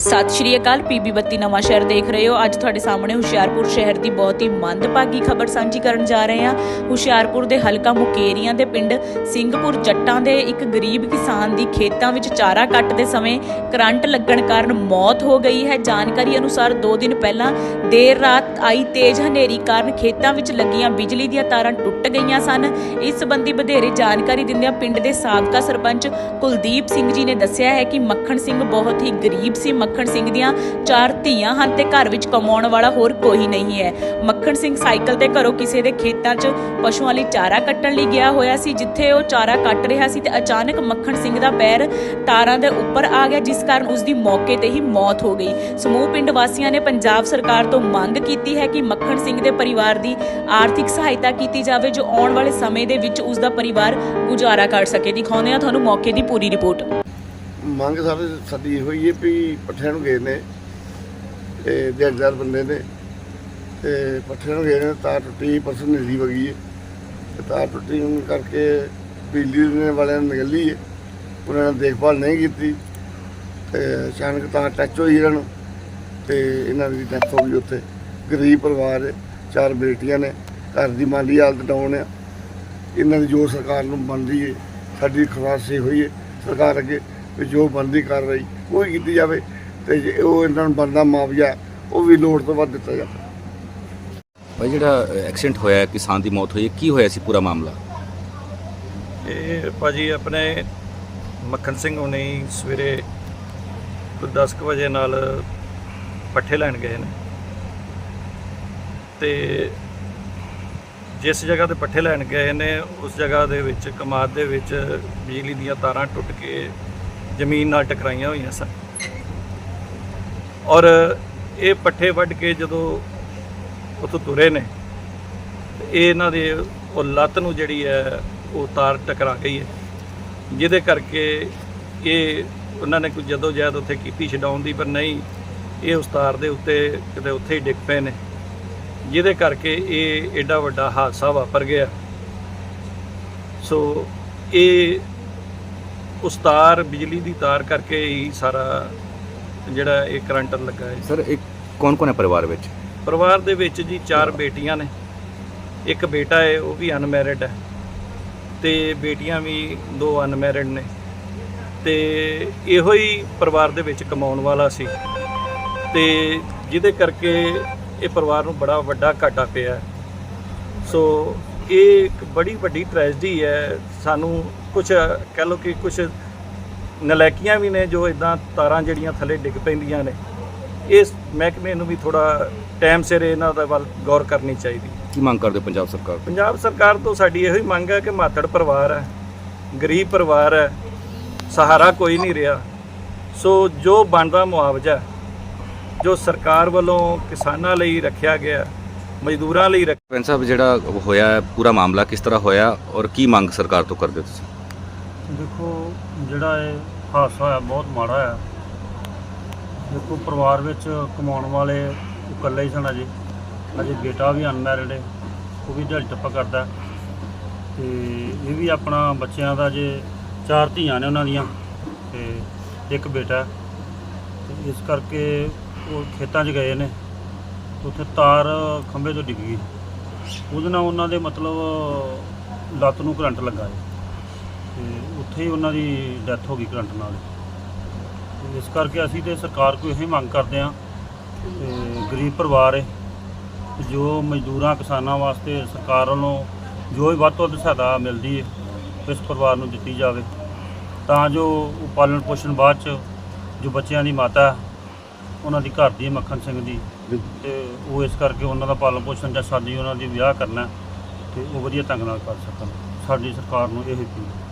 ਸਤਿ ਸ਼੍ਰੀ ਅਕਾਲ ਪੀਬੀ ਬੱਤੀ ਨਵਾਂ ਸ਼ਹਿਰ ਦੇਖ ਰਹੇ ਹੋ। ਅੱਜ ਤੁਹਾਡੇ ਸਾਹਮਣੇ ਹੁਸ਼ਿਆਰਪੁਰ ਸ਼ਹਿਰ ਦੀ ਬਹੁਤ ਹੀ ਮੰਦਭਾਗੀ ਖਬਰ ਸਾਂਝੀ ਕਰਨ ਜਾ ਰਹੇ ਹਾਂ। ਹੁਸ਼ਿਆਰਪੁਰ ਦੇ ਹਲਕਾ ਮੁਕੇਰੀਆਂ ਦੇ ਪਿੰਡ ਸਿੰਘਪੁਰ ਜੱਟਾਂ ਦੇ ਇੱਕ ਗਰੀਬ ਕਿਸਾਨ ਦੀ ਖੇਤਾਂ ਵਿੱਚ ਚਾਰਾ ਕੱਟਦੇ ਸਮੇਂ ਕਰੰਟ ਲੱਗਣ ਕਾਰਨ ਮੌਤ ਹੋ ਗਈ ਹੈ। ਜਾਣਕਾਰੀ ਅਨੁਸਾਰ 2 ਦਿਨ ਪਹਿਲਾਂ ਦੇਰ ਰਾਤ ਆਈ ਤੇਜ਼ ਹਨੇਰੀ ਕਾਰਨ ਖੇਤਾਂ ਵਿੱਚ ਲੱਗੀਆਂ ਬਿਜਲੀ ਦੀਆਂ ਤਾਰਾਂ ਟੁੱਟ ਗਈਆਂ ਸਨ। ਇਸ ਸੰਬੰਧੀ ਵਧੇਰੇ ਜਾਣਕਾਰੀ ਦਿੰਦਿਆਂ ਪਿੰਡ ਦੇ ਸਾਬਕਾ ਸਰਪੰਚ ਕੁਲਦੀਪ ਸਿੰਘ ਜੀ ਨੇ ਦੱਸਿਆ ਹੈ ਕਿ ਮੱਖਣ ਸਿੰਘ ਬਹੁਤ ਹੀ ਗਰੀਬ ਸੀ। ਮੱਖਣ ਸਿੰਘ ਦੀਆਂ ਚਾਰ ਧੀਆਂ ਹਨ ਤੇ ਘਰ ਵਿੱਚ ਕਮਾਉਣ ਵਾਲਾ ਹੋਰ ਕੋਈ ਨਹੀਂ ਹੈ। ਮੱਖਣ ਸਿੰਘ ਸਾਈਕਲ ਤੇ ਘਰੋਂ ਕਿਸੇ ਦੇ ਖੇਤਾਂ 'ਚ ਪਸ਼ੂਆਂ ਲਈ ਚਾਰਾ ਕੱਟਣ ਲਈ ਗਿਆ ਹੋਇਆ ਸੀ, ਜਿੱਥੇ ਉਹ ਚਾਰਾ ਕੱਟ ਰਿਹਾ ਸੀ ਤੇ ਅਚਾਨਕ ਮੱਖਣ ਸਿੰਘ ਦਾ ਪੈਰ ਤਾਰਾਂ ਦੇ ਉੱਪਰ ਆ ਗਿਆ, ਜਿਸ ਕਾਰਨ ਉਸ ਦੀ ਮੌਕੇ ਤੇ ਹੀ ਮੌਤ ਹੋ ਗਈ। ਸਮੂਹ ਪਿੰਡ ਵਾਸੀਆਂ ਨੇ ਪੰਜਾਬ ਸਰਕਾਰ ਤੋਂ ਮੰਗ ਕੀਤੀ ਹੈ ਕਿ ਮੱਖਣ ਸਿੰਘ ਦੇ ਪਰਿਵਾਰ ਦੀ ਆਰਥਿਕ ਸਹਾਇਤਾ ਕੀਤੀ ਜਾਵੇ, ਜੋ ਆਉਣ ਵਾਲੇ ਸਮੇਂ ਦੇ ਵਿੱਚ ਉਸ ਦਾ ਪਰਿਵਾਰ ਗੁਜ਼ਾਰਾ ਕਰ ਸਕੇ। ਦਿਖਾਉਂਦੇ ਹਾਂ ਤੁਹਾਨੂੰ ਮੌਕੇ ਦੀ ਪੂਰੀ ਰਿਪੋਰਟ। ਮੰਗ ਸਾਰੇ ਸਾਡੀ ਇਹੋ ਹੀ ਹੈ ਵੀ ਪੱਠਿਆਂ ਨੂੰ ਗਏ ਨੇ ਤੇ ਦਿਹਾੜੀਦਾਰ ਬੰਦੇ ਨੇ ਤੇ ਪੱਠਿਆਂ ਨੂੰ ਗਏ ਨੇ ਤਾਰ ਟੁੱਟੀ ਪਰਸੋਂ ਨੇਰੀ ਵਗੀ ਹੈ ਤੇ ਤਾਰ ਟੁੱਟੀ ਹੋਣ ਕਰਕੇ ਬਿਜਲੀ ਦੇ ਵਾਲਿਆਂ ਨੇ ਨਿਕਲੀ ਹੈ, ਉਹਨਾਂ ਨੇ ਦੇਖਭਾਲ ਨਹੀਂ ਕੀਤੀ ਤੇ ਅਚਾਨਕ ਤਾਂ ਟੱਚ ਹੋਈ ਇਹਨਾਂ ਨੂੰ ਤੇ ਇਹਨਾਂ ਦੀ ਡੈਥ ਹੋ ਗਈ ਉੱਥੇ। ਗਰੀਬ ਪਰਿਵਾਰ ਹੈ, ਚਾਰ ਬੇਟੀਆਂ ਨੇ, ਘਰ ਦੀ ਮਾਲੀ ਹਾਲਤ ਡਾਊਨ ਆ। ਇਹਨਾਂ ਦੀ ਜੋ ਸਰਕਾਰ ਨੂੰ ਬਣਦੀ ਹੈ, ਸਾਡੀ ਖਵਾਸ ਇਹ ਹੋਈ ਹੈ, ਸਰਕਾਰ ਅੱਗੇ ਵੀ ਜੋ ਬਣਦੀ ਕਾਰਵਾਈ ਉਹ ਹੀ ਕੀਤੀ ਜਾਵੇ ਤੇ ਜੇ ਉਹ ਇਹਨਾਂ ਨੂੰ ਬਣਦਾ ਮੁਆਵਜ਼ਾ ਉਹ ਵੀ ਲੋੜ ਤੋਂ ਵੱਧ ਦਿੱਤਾ ਜਾਵੇ। ਭਾਈ ਜਿਹੜਾ ਐਕਸੀਡੈਂਟ ਹੋਇਆ ਕਿਸਾਨ ਦੀ ਮੌਤ ਹੋਈ ਹੈ, ਕੀ ਹੋਇਆ ਸੀ ਪੂਰਾ ਮਾਮਲਾ? ਇਹ ਭਾਜੀ ਆਪਣੇ ਮੱਖਣ ਸਿੰਘ ਹੁਣੀ ਸਵੇਰੇ ਕੋਈ 10 ਕੁ ਵਜੇ ਨਾਲ ਪੱਠੇ ਲੈਣ ਗਏ ਨੇ। ਤੇ ਜਿਸ ਜਗ੍ਹਾ ਤੇ ਪੱਠੇ ਲੈਣ ਗਏ ਨੇ ਉਸ ਜਗ੍ਹਾ ਦੇ ਵਿੱਚ ਕਮਾਦ ਦੇ ਵਿੱਚ ਬਿਜਲੀ ਦੀਆਂ ਤਾਰਾਂ ਟੁੱਟ ਕੇ ਜ਼ਮੀਨ ਨਾਲ ਟਕਰਾਈਆਂ ਹੋਈਆਂ ਸਨ। ਔਰ ਇਹ ਪੱਠੇ ਵੱਢ ਕੇ ਜਦੋਂ ਉੱਥੋਂ ਤੁਰੇ ਨੇ ਇਹ ਇਹਨਾਂ ਦੇ ਉਹ ਲੱਤ ਨੂੰ ਜਿਹੜੀ ਹੈ ਉਹ ਤਾਰ ਟਕਰਾ ਗਈ ਹੈ। ਜਿਹਦੇ ਕਰਕੇ ਇਹ ਉਹਨਾਂ ਨੇ ਕੋਈ ਜਦੋਂ ਜਹਿਦ ਉੱਥੇ ਕੀਤੀ ਛਡਾਉਣ ਦੀ, ਪਰ ਨਹੀਂ, ਇਹ ਉਸ ਤਾਰ ਦੇ ਉੱਤੇ ਕਿਤੇ ਉੱਥੇ ਹੀ ਡਿੱਗ ਪਏ ਨੇ। ਜਿਹਦੇ ਕਰਕੇ ਇਹ ਐਡਾ ਵੱਡਾ ਹਾਦਸਾ ਵਾਪਰ ਗਿਆ। ਸੋ ਇਹ ਉਸ ਤਾਰ ਬਿਜਲੀ ਦੀ ਤਾਰ ਕਰਕੇ ਹੀ ਸਾਰਾ ਜਿਹੜਾ ਇਹ ਕਰੰਟ ਲੱਗਾ ਹੈ। ਸਰ ਇੱਕ ਕੌਣ ਕੌਣ ਹੈ ਪਰਿਵਾਰ ਵਿੱਚ? ਪਰਿਵਾਰ ਦੇ ਵਿੱਚ ਜੀ ਚਾਰ ਬੇਟੀਆਂ ਨੇ। ਇੱਕ ਬੇਟਾ ਹੈ ਉਹ ਵੀ ਅਨਮੈਰਿਡ ਹੈ ਤੇ ਬੇਟੀਆਂ ਵੀ ਦੋ ਅਨਮੈਰਿਡ ਨੇ ਤੇ ਇਹੋ ਹੀ ਪਰਿਵਾਰ ਦੇ ਵਿੱਚ ਕਮਾਉਣ ਵਾਲਾ ਸੀ ਤੇ ਜਿਹਦੇ ਕਰਕੇ ਇਹ ਪਰਿਵਾਰ ਨੂੰ ਬੜਾ ਵੱਡਾ ਘਾਟਾ ਪਿਆ। ਸੋ ਇਹ ਇੱਕ ਬੜੀ ਵੱਡੀ ਟ੍ਰੈਜਡੀ ਹੈ। ਸਾਨੂੰ ਕੁਝ ਕਹਿ ਲਓ ਕਿ ਕੁਝ ਨਲਾਇਕੀਆਂ ਵੀ ਨੇ ਜੋ ਇਦਾਂ ਤਾਰਾਂ ਜਿਹੜੀਆਂ ਥੱਲੇ ਡਿੱਗ ਪੈਂਦੀਆਂ ਨੇ। ਇਸ ਮਹਿਕਮੇ ਨੂੰ ਵੀ ਥੋੜਾ ਟਾਈਮ ਸਿਰ ਇਹਨਾਂ ਦਾ ਵੱਲ ਗੌਰ ਕਰਨੀ ਚਾਹੀਦੀ। ਕੀ ਮੰਗ ਕਰਦੇ ਪੰਜਾਬ ਸਰਕਾਰ ਤੋਂ? ਪੰਜਾਬ ਸਰਕਾਰ ਤੋਂ ਸਾਡੀ ਇਹੋ ਹੀ ਮੰਗ ਹੈ ਕਿ ਮਾਤੜ ਪਰਿਵਾਰ ਹੈ ਗਰੀਬ ਪਰਿਵਾਰ ਹੈ ਸਹਾਰਾ ਕੋਈ ਨਹੀਂ ਰਿਹਾ। ਸੋ ਜੋ ਬਣਦਾ ਮੁਆਵਜ਼ਾ ਜੋ ਸਰਕਾਰ ਵੱਲੋਂ ਕਿਸਾਨਾਂ ਲਈ ਰੱਖਿਆ ਗਿਆ ਮਜ਼ਦੂਰਾਂ ਲਈ ਰੱਖ- ਸਰਪੰਚ ਸਾਹਿਬ ਜਿਹੜਾ ਹੋਇਆ ਹੈ, ਪੂਰਾ ਮਾਮਲਾ ਕਿਸ ਤਰ੍ਹਾਂ ਹੋਇਆ ਔਰ ਕੀ ਮੰਗ ਸਰਕਾਰ ਤੋਂ ਕਰਦੇ ਹੋ ਤੁਸੀਂ? ਦੇਖੋ ਜਿਹੜਾ ਇਹ ਹਾਦਸਾ ਹੋਇਆ ਬਹੁਤ ਮਾੜਾ ਆ ਦੇਖੋ ਪਰਿਵਾਰ ਵਿੱਚ ਕਮਾਉਣ ਵਾਲੇ ਉਹ ਇਕੱਲੇ ਹੀ ਸਨ ਅਜੇ। ਅਜੇ ਬੇਟਾ ਵੀ ਅਨਮੈਰਿਡ ਹੈ ਉਹ ਵੀ ਦਿਹਾੜੀ ਟੱਪਾ ਕਰਦਾ। ਤੇ ਇਹ ਵੀ ਆਪਣਾ ਬੱਚਿਆਂ ਦਾ ਜੇ ਚਾਰ ਧੀਆਂ ਨੇ ਉਹਨਾਂ ਦੀਆਂ ਤੇ ਇੱਕ ਬੇਟਾ। ਤੇ ਇਸ ਕਰਕੇ ਉਹ ਖੇਤਾਂ 'ਚ ਗਏ ਨੇ। ਤੇ ਉੱਥੇ ਤਾਰ ਖੰਭੇ ਤੋਂ ਡਿੱਗ ਗਈ। ਉਹਦੇ ਨਾਲ ਉਹਨਾਂ ਦੇ ਮਤਲਬ ਲੱਤ ਨੂੰ ਕਰੰਟ ਲੱਗਾ ਹੈ ਤੇ ਉੱਥੇ ਹੀ ਉਹਨਾਂ ਦੀ ਡੈਥ ਹੋ ਗਈ ਕਰੰਟ ਨਾਲ। ਤੇ ਇਸ ਕਰਕੇ ਅਸੀਂ ਤੇ ਸਰਕਾਰ ਕੋਲ ਇਹ ਮੰਗ ਕਰਦੇ ਹਾਂ ਤੇ ਗਰੀਬ ਪਰਿਵਾਰ ਹੈ, ਜੋ ਮਜ਼ਦੂਰਾਂ, ਕਿਸਾਨਾਂ ਵਾਸਤੇ ਸਰਕਾਰ ਵੱਲੋਂ ਜੋ ਵੀ ਵੱਧ ਤੋਂ ਵੱਧ ਸਹਾਇਤਾ ਮਿਲਦੀ ਹੈ, ਇਸ ਪਰਿਵਾਰ ਨੂੰ ਦਿੱਤੀ ਜਾਵੇ। ਤਾਂ ਜੋ ਉਹ ਪਾਲਣ ਪੋਸ਼ਣ ਬਾਅਦ ਚ ਜੋ ਬੱਚਿਆਂ ਦੀ ਮਾਤਾ ਉਹਨਾਂ ਦੀ ਘਰ ਦੀ ਹੈ ਮੱਖਣ ਸਿੰਘ ਦੀ। ਤੇ ਉਹ ਇਸ ਕਰਕੇ ਉਹਨਾਂ ਦਾ ਪਾਲਣ ਪੋਸ਼ਣ ਜਾਂ ਸ਼ਾਦੀ ਉਹਨਾਂ ਦੀ ਵਿਆਹ ਕਰਨਾ ਹੈ ਤੇ ਉਹ ਵਧੀਆ ਢੰਗ ਨਾਲ ਕਰ ਸਕਣ। ਸਾਡੀ ਸਰਕਾਰ ਨੂੰ ਇਹ ਹੀ ਅਪੀਲ ਹੈ।